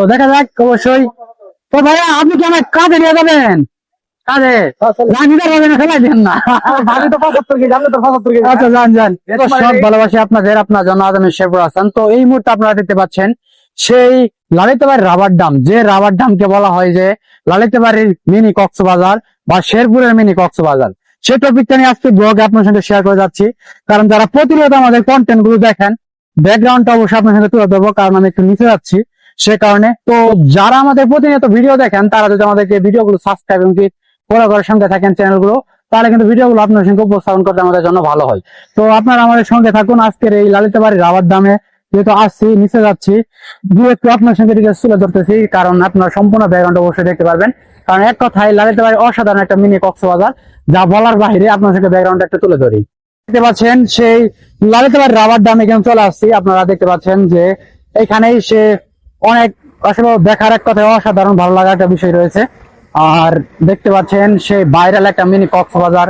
তো দেখা যাক অবশ্যই। তো ভাইয়া আপনি কি আমার কাজে নিয়ে যাবেন? কাজে? আচ্ছা যান যান। তো সব ভালোবাসি আপনাদের আপনার জন্য আজ আমি শেরপুর তো এই মুহূর্তে আপনারা দেখতে পাচ্ছেন সেই লালিতবাড়ির রাবার ডাম যে রাবার ডামকে বলা হয় যে লালিতবাড়ির মিনি কক্সবাজার বা শেরপুরের মিনি কক্সবাজার। সেই টপিকটা নিয়ে আজকে ব্লগে আপনার সঙ্গে শেয়ার করে যাচ্ছি। কারণ যারা প্রতিনিয়ত আমাদের কন্টেন্টগুলো দেখেন ব্যাকগ্রাউন্ডটা অবশ্যই আপনার সঙ্গে তুলে দেবো কারণ আমি একটু নিচে যাচ্ছি। সে কারণে। তো যারা আমাদের প্রতিনিয়ত ভিডিও দেখেন, তারা যদি আমাদেরকে ভিডিও গুলো সাবস্ক্রাইব এবং ফলো করার সঙ্গে থাকেন চ্যানেলগুলো তাহলে কিন্তু ভিডিও গুলো আপনার সঙ্গে উপস্থাপন করতে আমাদের জন্য ভালো হয়। তো আপনারা আমাদের সঙ্গে থাকুন। আজকের এই লালিতাবাড়ি রাবার দামে যেহেতু আসছি, নিচে যাচ্ছি, দু একটু আপনার সঙ্গে ডিটেলস তুলে ধরতেছি, কারণ আপনার সম্পূর্ণ ব্যাকগ্রাউন্ড অবশ্যই দেখতে পারবেন। কারণ এক কথায় লালিতাবাড়ি অসাধারণ একটা মিনি কক্সবাজার, যা বলার বাহিরে আপনার সঙ্গে ব্যাকগ্রাউন্ড একটু তুলে ধরি। দেখতে পাচ্ছেন, সেই লালিতাবাড়ি রাবার দামে কেন চলে আসছি। আপনারা দেখতে পাচ্ছেন যে এখানেই সে অনেক আসলে দেখার এক কথায় অসাধারণ ভালো লাগা একটা বিষয় রয়েছে। আর দেখতে পাচ্ছেন, সে ভাইরাল একটা মিনি কক্সবাজার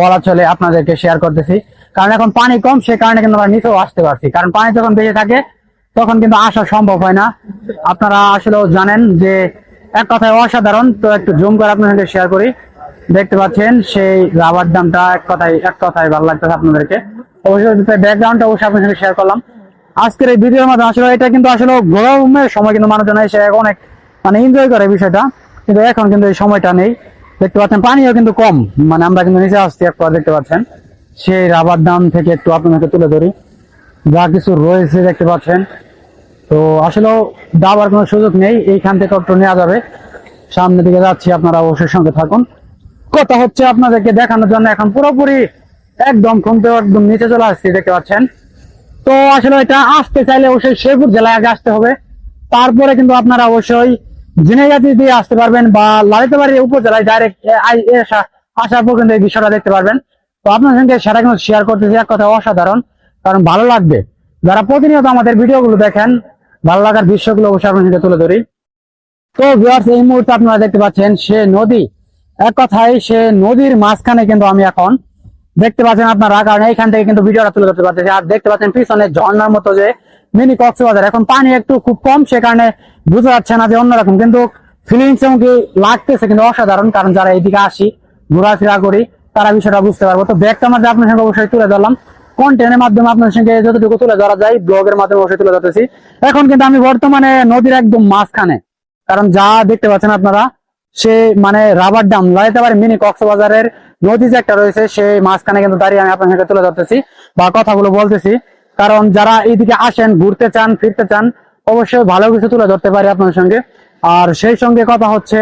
বলা চলে আপনাদেরকে শেয়ার করতেছি। কারণ এখন পানি কম, সে কারণে কিন্তু আমরা নিচেও আসতে পারছি। কারণ পানি যখন বেঁচে থাকে, তখন কিন্তু আসা সম্ভব হয় না। আপনারা আসলেও জানেন যে এক কথায় অসাধারণ। তো একটু জুম করে সঙ্গে শেয়ার করি। দেখতে পাচ্ছেন, সেই রাবার দামটা এক কথায় এক কথায় ভালো লাগতেছে আপনাদেরকে। অবশ্যই ব্যাকগ্রাউন্ডটা অবশ্যই আপনার সঙ্গে শেয়ার করলাম। আজকের এই ভিডিওর মাধ্যমে আসলে এটা কিন্তু আসলে গরমের সময় কিন্তু মানুষজন এসে অনেক মানে এনজয় করে বিষয়টা। কিন্তু এখন কিন্তু এই সময়টা নেই। দেখতে পাচ্ছেন, পানিও কিন্তু কম। মানে আমরা কিন্তু নিচে আসছি একটু দেখতে পাচ্ছেন, সেই রাবার দাম থেকে একটু আপনাদেরকে তুলে ধরি। যা কিছু রয়েছে দেখতে পাচ্ছেন। তো আসলেও দাবার কোনো সুযোগ নেই। এইখান থেকে একটু নেওয়া যাবে। সামনের দিকে যাচ্ছি, আপনারা অবশ্যই সঙ্গে থাকুন। কথা হচ্ছে আপনাদেরকে দেখানোর জন্য এখন পুরোপুরি একদম কমতে একদম নিচে চলে আসছি, দেখতে পাচ্ছেন। তো আসলে এটা আসতে চাইলে অবশ্যই শেরপুর জেলায় আগে আসতে হবে। তারপরে কিন্তু আপনারা অবশ্যই ঝিনাইগাতি দিয়ে আসতে পারবেন বা লালিতাবাড়ি উপজেলায় ডাইরেক্ট আসার পর কিন্তু এই বিষয়টা দেখতে পারবেন। তো আপনার সঙ্গে সেটা কিন্তু শেয়ার করতেছি, এক কথা অসাধারণ, কারণ ভালো লাগবে। যারা প্রতিনিয়ত আমাদের ভিডিওগুলো দেখেন, ভালো লাগার দৃশ্যগুলো অবশ্যই আপনার সঙ্গে তুলে ধরি। তো ভিউয়ার্স এই মুহূর্তে আপনারা দেখতে পাচ্ছেন সে নদী। এক কথায় সে নদীর মাঝখানে কিন্তু আমি এখন দেখতে পাচ্ছেন আপনারা কারণ এইখান থেকে কিন্তু ভিডিওটা তুলে ধরতে পারতেছি। আর দেখতে পাচ্ছেন পিছনে ঝর্ণার মতো যে মিনি কক্সবাজার। এখন পানি একটু খুব কম, সে কারণে বুঝতে পারছে না যে অন্যরকম। কিন্তু ফিলিংস এমনকি লাগতেছে কিন্তু অসাধারণ, কারণ যারা এইদিকে আসি, ঘোরাফেরা করি, তারা বিষয়টা বুঝতে পারব। তো ব্যাগটা মধ্যে আপনার সঙ্গে অবশ্যই তুলে ধরলাম। কন্টেন্টের মাধ্যমে আপনার সঙ্গে যতটুকু তুলে ধরা যায় ব্লগের মাধ্যমে অবশ্যই তুলে ধরতেছি। এখন কিন্তু আমি বর্তমানে নদীর একদম মাঝখানে। কারণ যা দেখতে পাচ্ছেন আপনারা, সে মানে রাবার ডাম লাইতাবাড়ি মিনি কক্সবাজারের নদী যে একটা রয়েছে, সেই মাঝখানে কিন্তু দাঁড়িয়ে আমি আপনার সঙ্গে তুলে ধরতেছি বা কথাগুলো বলতেছি। কারণ যারা এইদিকে আসেন, ঘুরতে চান, ফিরতে চান, অবশ্যই ভালো কিছু তুলে ধরতে পারি আপনার সঙ্গে। আর সেই সঙ্গে কথা হচ্ছে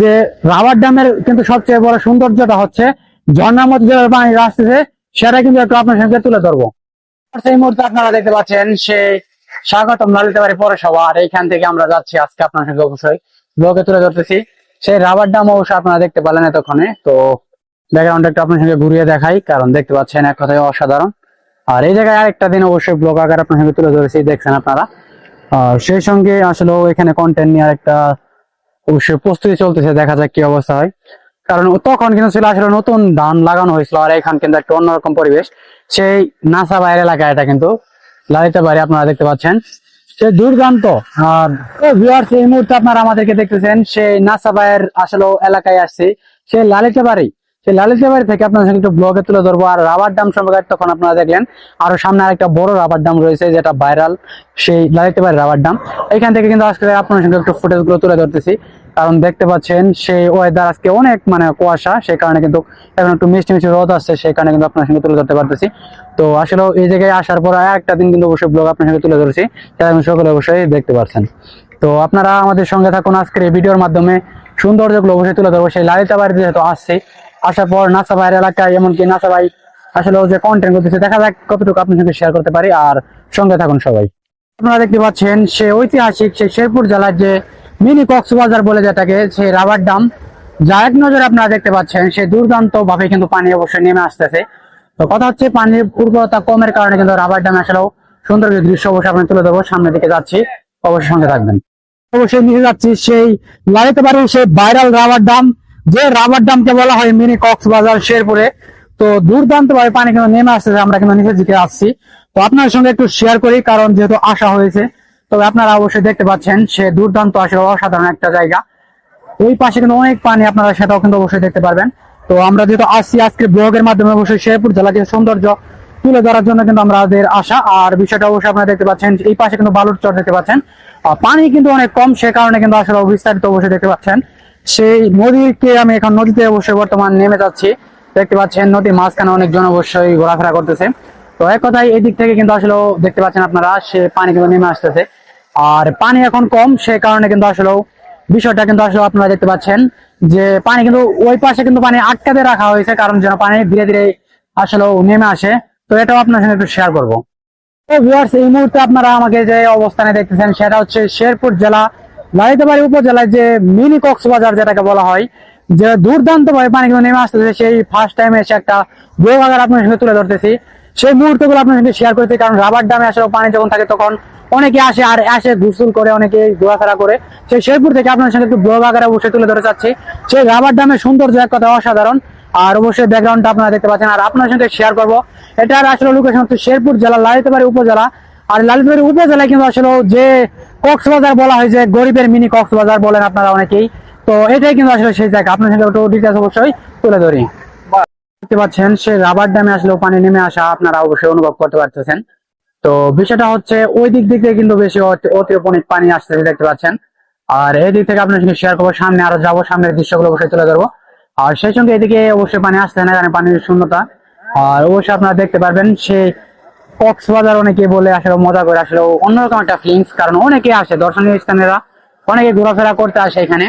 যে, রাবার ড্যামের কিন্তু সবচেয়ে বড় সৌন্দর্যটা হচ্ছে ঝর্ণার মধ্যে যেভাবে পানি আসতেছে, সেটা কিন্তু একটু আপনার সঙ্গে তুলে ধরবো। সেই মুহূর্তে আপনারা দেখতে পাচ্ছেন সে স্বাগতম লালিতাবাড়ি পৌরসভা। আর এইখান থেকে আমরা যাচ্ছি আজকে আপনার সঙ্গে অবশ্যই ব্লগে তুলে ধরতেছি। সেই রাবার ডাম অবশ্যই আপনারা দেখতে পেলেন এতক্ষণে, তো ব্যাকগ্রাউন্ড একটু আপনার সঙ্গে ঘুরিয়ে দেখাই, কারণ দেখতে পাচ্ছেন এক কথায় অসাধারণ। আর এই জায়গায় আরেকটা দিন অবশ্যই ব্লগ আকার আপনার সঙ্গে তুলে ধরেছি, দেখছেন আপনারা। আর সেই সঙ্গে এখানে কন্টেন্ট নিয়ে একটা অবশ্যই প্রস্তুতি চলতেছে, দেখা যাক কি অবস্থা হয়। কারণ তখন কিন্তু ছিল আসলে নতুন ধান লাগানো হয়েছিল, আর এখান কিন্তু একটা অন্যরকম পরিবেশ। সেই নাসা বাইর এলাকা এটা কিন্তু লালিতা বাড়ি আপনারা দেখতে পাচ্ছেন। সে দুর্দান্ত, আর ভিউয়ার্স এই মুহূর্তে আপনারা আমাদেরকে দেখতেছেন, সেই নাসা বাইয়ের আসলে এলাকায় আসছে সে লালিতা বাড়ি সেই লালিতা বাড়ি থেকে আপনার সঙ্গে একটু ব্লগে তুলে ধরবো। আর রাবার ডাম সম্পর্কে তখন আপনারা দেখলেন। আরও সামনে আরেকটা বড় রাবার ডাম রয়েছে, যেটা ভাইরাল সেই লালিতা বাড়ির রাবার ডাম এখান থেকে কিন্তু আজকে আপনার সঙ্গে একটু ফুটেজগুলো তুলে ধরতেছি। কারণ দেখতে পাচ্ছেন, সেই ওয়েদার আজকে অনেক মানে কুয়াশা, সেই কারণে কিন্তু এখন একটু মিষ্টি মিষ্টি রোদ আসছে, সেই কারণে কিন্তু আপনার সঙ্গে তুলে ধরতে পারতেছি। তো আসলে এই জায়গায় আসার পর একটা দিন কিন্তু অবশ্যই ব্লগ আপনার সঙ্গে তুলে ধরেছি সেটা কিন্তু সকলে অবশ্যই দেখতে পাচ্ছেন তো আপনারা আমাদের সঙ্গে থাকুন আজকের এই ভিডিওর মাধ্যমে। সৌন্দর্যগুলো অবশ্যই তুলে ধরবো। সেই লালিতা বাড়ি যেহেতু আসছে আসার পর নাসা ভাইয়ের এলাকায়, এমনকি নাসা ভাই আসলে ও যে কন্টেন্ট করতেছে, দেখা যাক কতটুকু আপনার সঙ্গে শেয়ার করতে পারি। আর সঙ্গে থাকুন সবাই। আপনারা দেখতে পাচ্ছেন, সে ঐতিহাসিক সেই শেরপুর জেলার যে মিনি কক্সবাজার বলে যেটাকে, সেই রাবার ডাম যা এক নজরে আপনারা দেখতে পাচ্ছেন সে দুর্দান্ত ভাবে কিন্তু পানি অবশ্যই নেমে আসতেছে। তো কথা হচ্ছে, পানির উর্বরতা কমের কারণে কিন্তু রাবার ডাম আসলেও সুন্দর দৃশ্য অবশ্যই আপনি তুলে দেবো সামনের দিকে যাচ্ছি, অবশ্যই সঙ্গে থাকবেন। অবশ্যই নিয়ে যাচ্ছি, সেই লাগাতে পারি সেই ভাইরাল রাবার ডাম যে রাবার ডামকে বলা হয় মিনি কক্সবাজার, শেরপুরে। তো দুর্দান্ত ভাবে পানি কিন্তু নেমে আসতেছে, আমরা কিন্তু নিচের দিকে আসছি। তো আপনার সঙ্গে একটু শেয়ার করি, কারণ যেহেতু আসা হয়েছে, তবে আপনারা অবশ্যই দেখতে পাচ্ছেন, সে দুর্দান্ত আসলে অসাধারণ একটা জায়গা। ওই পাশে কিন্তু অনেক পানি আপনারা সেটাও কিন্তু অবশ্যই দেখতে পারবেন। তো আমরা যেহেতু আসছি আজকে ব্লগের মাধ্যমে, অবশ্যই শেরপুর জেলার যে সৌন্দর্য তুলে ধরার জন্য কিন্তু আমাদের আশা। আর বিষয়টা অবশ্যই আপনারা দেখতে পাচ্ছেন, এই পাশে কিন্তু বালুর চর দেখতে পাচ্ছেন। পানি কিন্তু অনেক কম, সে কারণে কিন্তু আসলে বিস্তারিত অবশ্যই দেখতে পাচ্ছেন। সেই নদীকে আমি এখন নদীতে অবশ্যই বর্তমান নেমে যাচ্ছি। দেখতে পাচ্ছেন নদীর মাঝখানে অনেকজন অবশ্যই ঘোরাফেরা করতেছে। তো এক কথায় এই দিক থেকে কিন্তু আসলে দেখতে পাচ্ছেন আপনারা, সে পানি কিন্তু নেমে আসতেছে। আর পানি এখন কম, সে কারণে কিন্তু আসলে বিষয়টা কিন্তু আসলে আপনারা দেখতে পাচ্ছেন যে পানি কিন্তু ওই পাশে কিন্তু পানি আটকাতে রাখা হয়েছে, কারণ যেন পানি ধীরে ধীরে আসলে নেমে আসে। তো এটাও আপনার সঙ্গে একটু শেয়ার করব। এই মুহূর্তে আপনারা আমাকে যে অবস্থানে দেখতেছেন, সেটা হচ্ছে শেরপুর জেলা লালিতাবাড়ি উপজেলায় যে মিনি কক্সবাজার যেটাকে বলা হয়, যে দুর্দান্ত ভাবে পানি কিন্তু নেমে আসতেছে, সেই ফার্স্ট টাইম এসে একটা বাগার আপনার সঙ্গে তুলে ধরতেছি। সেই মুহূর্তগুলো আপনার সঙ্গে শেয়ার করতে কারণ রাবার ডামে আসলে পানি যখন থাকে তখন অনেকে আসে আর আসে গোসল করে, অনেকে ঘোরাফেরা করে। সেই শেরপুর থেকে আপনার সঙ্গে একটু ব্লগ আকারে অবশ্যই তুলে ধরে চাচ্ছি সেই রাবার ডামের সৌন্দর্য এক কথা অসাধারণ। আর অবশ্যই ব্যাকগ্রাউন্ডটা আপনারা দেখতে পাচ্ছেন। আর আপনার সঙ্গে শেয়ার করব, এটার আসলে লোকেশন হচ্ছে শেরপুর জেলা, লালিতবাড়ি উপজেলা। আর লালিতবাড়ি উপজেলায় কিন্তু আসলে যে কক্সবাজার বলা হয় যে গরিবের মিনি কক্সবাজার বলেন আপনারা অনেকেই। তো এটাই কিন্তু আসলে সেই জায়গা। আপনার সঙ্গে একটু ডিটেলস অবশ্যই তুলে ধরি। দেখতে পাচ্ছেন, সে রাবার ড্যামে আসলে পানি নেমে আসা আপনারা অবশ্যই অনুভব করতে পারতেছেন। তো বিষয়টা হচ্ছে, ওই দিক দিক থেকে কিন্তু বেশি অতি- অতিরিক্ত পানি আসতেছে, দেখতে পাচ্ছেন। আর এই দিক থেকে আপনার সঙ্গে শেয়ার করব, সামনে আরও যাব, সামনের দৃশ্যগুলো অবশ্যই তুলে ধরবো। আর সেই সঙ্গে এদিকে অবশ্যই পানি আসছে না এখানে পানির শূন্যতা। আর অবশ্যই আপনারা দেখতে পারবেন সেই কক্সবাজার অনেকে বলে আসলে মজা করে, আসলে অন্যরকম একটা ফিলিংস কারণ অনেকে আসে, দর্শনীয় স্থানীয়রা অনেকে ঘোরাফেরা করতে আসে এখানে।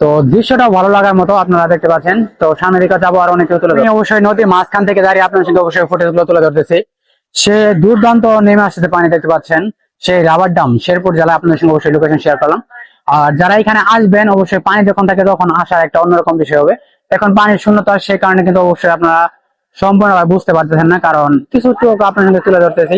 তো দৃশ্যটা ভালো লাগার মতো আপনারা দেখতে পাচ্ছেন। তো সামনের দিকে যাব আর অনেকে তুলে অবশ্যই নদীর মাঝখান থেকে দাঁড়িয়ে আপনার সঙ্গে অবশ্যই ফুটেজগুলো তুলে ধরতেছি। সে দুর্দান্ত নেমে আসতে পানি দেখতে পাচ্ছেন, সেই রাবার ডাম শেরপুর জেলা আপনার সঙ্গে অবশ্যই লোকেশন শেয়ার করলাম। আর যারা এখানে আসবেন, অবশ্যই পানি যখন থাকে তখন আসার একটা অন্যরকম বিষয় হবে। এখন পানির শূন্যতা সে কারণে কিন্তু অবশ্যই আপনারা সম্পূর্ণভাবে বুঝতে পারতেছেন না, কারণ কিছু চোখ আপনার সঙ্গে তুলে ধরতেছি।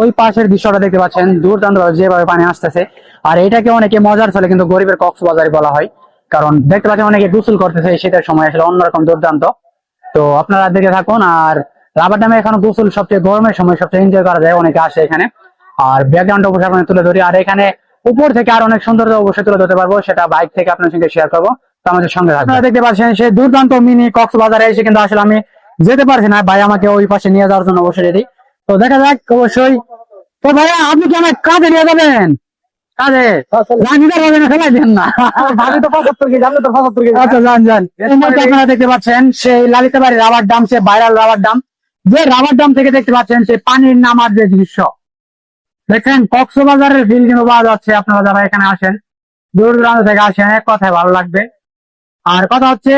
ওই পাশের দৃশ্যটা দেখতে পাচ্ছেন, দুর্দান্ত যেভাবে পানি আসতেছে। আর এটাকে অনেকে মজার চলে কিন্তু গরিবের কক্সবাজারই বলা হয়, কারণ দেখতে পাচ্ছেন অনেকে গোসল করতেছে শীতের সময় আসলে অন্যরকম দুর্দান্ত। তো আপনারা দেখে থাকুন, আর রাবার ড্যামে এখন গোসল সবচেয়ে গরমের সময় সবচেয়ে এনজয় করা যায়, অনেকে আসে এখানে। আর ব্যাকগ্রাউন্ড অবশ্যই আপনাদের তুলে ধরি, আর এখানে উপর থেকে আর অনেক সুন্দর অবশ্যই তুলে ধরতে পারব, সেটা বাইক থেকে আপনার সঙ্গে শেয়ার করব। আমাদের সঙ্গে আপনারা দেখতে পাচ্ছেন সেই দুর্দান্ত মিনি কক্সবাজারে এসে কিন্তু আসলে আমি যেতে পারছি না ভাই আমাকে ওই পাশে নিয়ে যাওয়ার জন্য অবশ্যই রেডি তো দেখা যাক অবশ্যই। তো ভাইয়া আপনি কি আমার কাজে নিয়ে যাবেন? কাজে? না। আচ্ছা যান যান। আপনারা দেখতে পাচ্ছেন সেই লালিতাবাড়ি রাবার ডাম সে ভাইরাল রাবার ডাম যে রাবার ডাম থেকে দেখতে পাচ্ছেন সেই পানির নামার যে দৃশ্য। দেখেন কক্সবাজারের ফিল কিন্তু পাওয়া যাচ্ছে। আপনারা যারা এখানে আসেন দূর দূরান্ত থেকে আসেন এক কথায় ভালো লাগবে। আর কথা হচ্ছে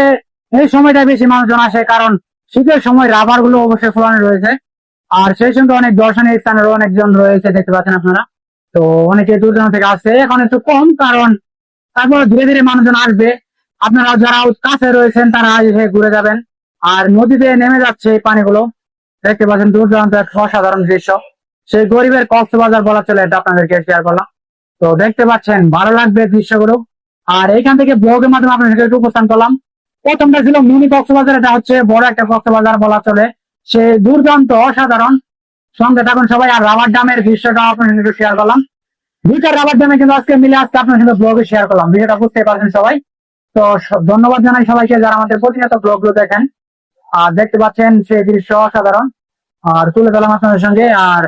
এই সময়টা বেশি মানুষজন আসে কারণ শীতের সময় রাবারগুলো অবশ্যই ফোলানো রয়েছে। আর সেই সঙ্গে অনেক দর্শনীয় স্থানের অনেকজন রয়েছে, দেখতে পাচ্ছেন আপনারা। তো অনেকে দূর থেকে আসছে। এখন একটু কম, কারণ তারপর ধীরে ধীরে মানুষজন আসবে। আপনারা যারা কাছে রয়েছেন, তারা এসে ঘুরে যাবেন। আর নদীতে নেমে যাচ্ছে এই পানিগুলো। দেখতে পাচ্ছেন দূর দূরান্ত এক অসাধারণ দৃশ্য। সেই গরিবের কক্সবাজার বলা চলে এটা আপনাদেরকে শেয়ার করলাম। তো দেখতে পাচ্ছেন, ভালো লাগবে দৃশ্যগুলো। আর এখান থেকে ব্লগের মাধ্যমে আপনাদেরকে একটু উপস্থান করলাম। প্রথমটা ছিল মিনি কক্সবাজার, এটা হচ্ছে বড় একটা কক্সবাজার বলা চলে। সে দুর্দান্ত, অসাধারণ। সঙ্গে থাকুন সবাই, আর রাবার ডামের দৃশ্যটা আপনার সঙ্গে শেয়ার করলাম। দুইটা রাবার ড্যামে কিন্তু আজকে মিলে আজকে আপনার সঙ্গে ব্লগে শেয়ার করলাম। বিষয়টা বুঝতে পারছেন সবাই। তো ধন্যবাদ জানাই সবাইকে যারা আমাদের প্রতিনিয়ত ব্লগগুলো দেখেন। আর দেখতে পাচ্ছেন সেই দৃশ্য অসাধারণ। আর তুলে ধরলাম আপনাদের সঙ্গে। আর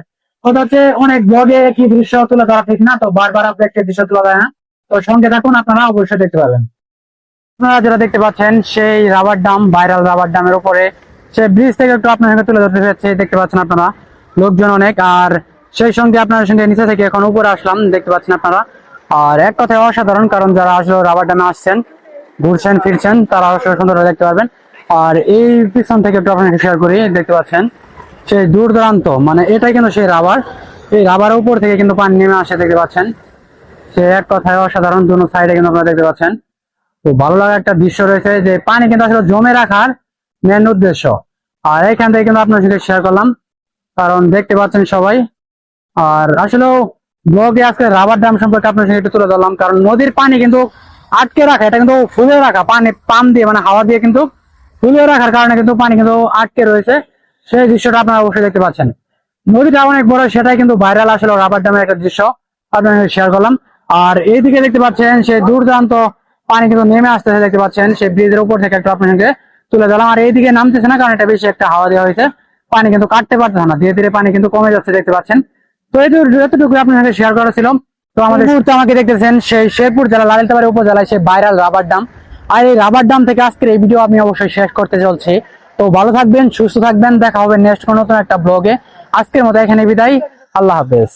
কথা হচ্ছে, অনেক ব্লগে কি দৃশ্য তুলে ধরা ঠিক না, তো বারবার আপনি একটা দৃশ্য তুলে দেয় না। তো সঙ্গে থাকুন, আপনারা অবশ্যই দেখতে পাবেন। আপনারা যেটা দেখতে পাচ্ছেন, সেই রাবার ডাম, ভাইরাল রাবার ডামের উপরে সে ব্রিজ থেকে একটু আপনার সঙ্গে তুলে ধরতে চাচ্ছি দেখতে পাচ্ছেন আপনারা। লোকজন অনেক, আর সেই সঙ্গে আপনার সঙ্গে নিচে থেকে এখন উপরে আসলাম, দেখতে পাচ্ছেন আপনারা। আর এক কথায় অসাধারণ, কারণ যারা আসলে রাবার ডামে আসছেন, ঘুরছেন, ফিরছেন, তারা আসলে সুন্দরভাবে দেখতে পারবেন। আর এই পিছন থেকে একটু আপনাকে শেয়ার করি, দেখতে পাচ্ছেন, সেই দূর দূরান্ত মানে এটাই কিন্তু সেই রাবার। এই রাবারের উপর থেকে কিন্তু পানি নেমে আসে, দেখতে পাচ্ছেন। সে এক কথায় অসাধারণ, দুনো সাইডে কিন্তু আপনারা দেখতে পাচ্ছেন। তো ভালো লাগার একটা দৃশ্য রয়েছে যে পানি কিন্তু আসলে জমে রাখার মেন উদ্দেশ্য। আর এখান থেকে কিন্তু আপনার সাথে শেয়ার করলাম। কারণ দেখতে পাচ্ছেন সবাই। আর আসলে ব্লগে আজকে রাবার ড্যাম সম্পর্কে আপনার সঙ্গে একটু তুলে ধরলাম। কারণ নদীর পানি কিন্তু আটকে রাখা, এটা কিন্তু ফুলে রাখা। পানি পান দিয়ে মানে হাওয়া দিয়ে কিন্তু ফুলে রাখার কারণে কিন্তু পানি কিন্তু আটকে রয়েছে। সেই দৃশ্যটা আপনারা অবশ্যই দেখতে পাচ্ছেন। নদীটা অনেক বড়, সেটাই কিন্তু ভাইরাল আসলে রাবার ড্যামের একটা দৃশ্য। আপনাদের শেয়ার করলাম। আর এইদিকে দেখতে পাচ্ছেন সে দুর্দান্ত পানি কিন্তু নেমে আসতেছে দেখতে পাচ্ছেন সেই ব্রিজের উপর থেকে একটু আপনাকে তুলে দিলাম আর এইদিকে নামতেছে না কারণ এটা বেশি একটা হাওয়া দেওয়া হয়েছে। পানি কিন্তু কাটতে পারতেছে না ধীরে ধীরে পানি কিন্তু কমে যাচ্ছে দেখতে পাচ্ছেন। তো এই যতটুকু আপনার সাথে শেয়ার করা ছিল তো আমাদের মুহূর্তে আমাকে দেখতেছেন সেই শেরপুর জেলা লালিতাবাড়ি উপজেলায় সেই ভাইরাল রাবার ডাম আর এই রাবার ডাম থেকে আজকের এই ভিডিও আমি অবশ্যই শেষ করতে চলছি। তো ভালো থাকবেন সুস্থ থাকবেন দেখা হবে নেক্সট কোনো নতুন একটা ব্লগে আজকের মতো এখানে বিদায় আল্লাহ হাফেজ।